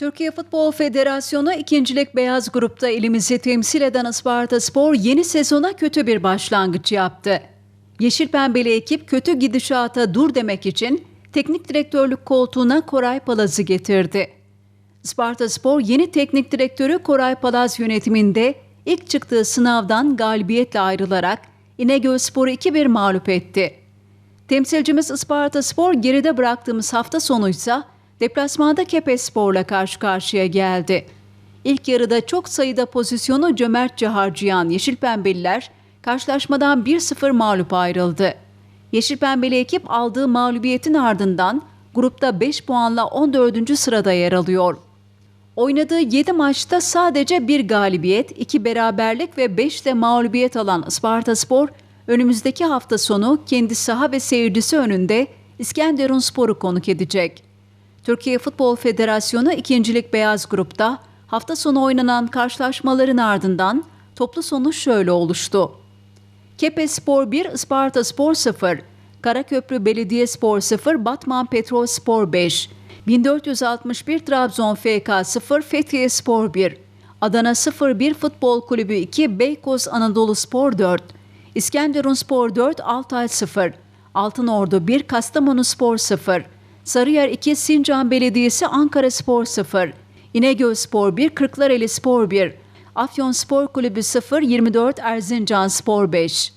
Türkiye Futbol Federasyonu ikincilik beyaz grupta elimizi temsil eden Isparta Spor yeni sezona kötü bir başlangıç yaptı. Yeşil Pembeli ekip kötü gidişata dur demek için teknik direktörlük koltuğuna Koray Palaz'ı getirdi. Isparta Spor yeni teknik direktörü Koray Palaz yönetiminde ilk çıktığı sınavdan galibiyetle ayrılarak İnegöl Spor'u 2-1 mağlup etti. Temsilcimiz Isparta Spor geride bıraktığımız hafta sonuysa deplasmanda Kepes Spor'la karşı karşıya geldi. İlk yarıda çok sayıda pozisyonu cömertçe harcayan Yeşil Pembeliler karşılaşmadan 1-0 mağlup ayrıldı. Yeşil Pembeli ekip aldığı mağlubiyetin ardından grupta 5 puanla 14. sırada yer alıyor. Oynadığı 7 maçta sadece bir galibiyet, 2 beraberlik ve 5 de mağlubiyet alan Isparta Spor, önümüzdeki hafta sonu kendi saha ve seyircisi önünde İskenderun Spor'u konuk edecek. Türkiye Futbol Federasyonu ikincilik beyaz grupta hafta sonu oynanan karşılaşmaların ardından toplu sonuç şöyle oluştu. Kepes Spor 1, Isparta Spor 0, Karaköprü Belediyespor 0, Batman Petrol Spor 5, 1461 Trabzon FK 0, Fethiye Spor 1, Adana 01 Futbol Kulübü 2, Beykoz Anadolu Spor 4, İskenderun Spor 4, Altay 0, Altınordu 1, Kastamonu Spor 0, Sarıyer 2, Sincan Belediyesi Ankara Spor 0, İnegöl Spor 1, Kırklareli Spor 1, Afyon Spor Kulübü 0, 24 Erzincan Spor 5.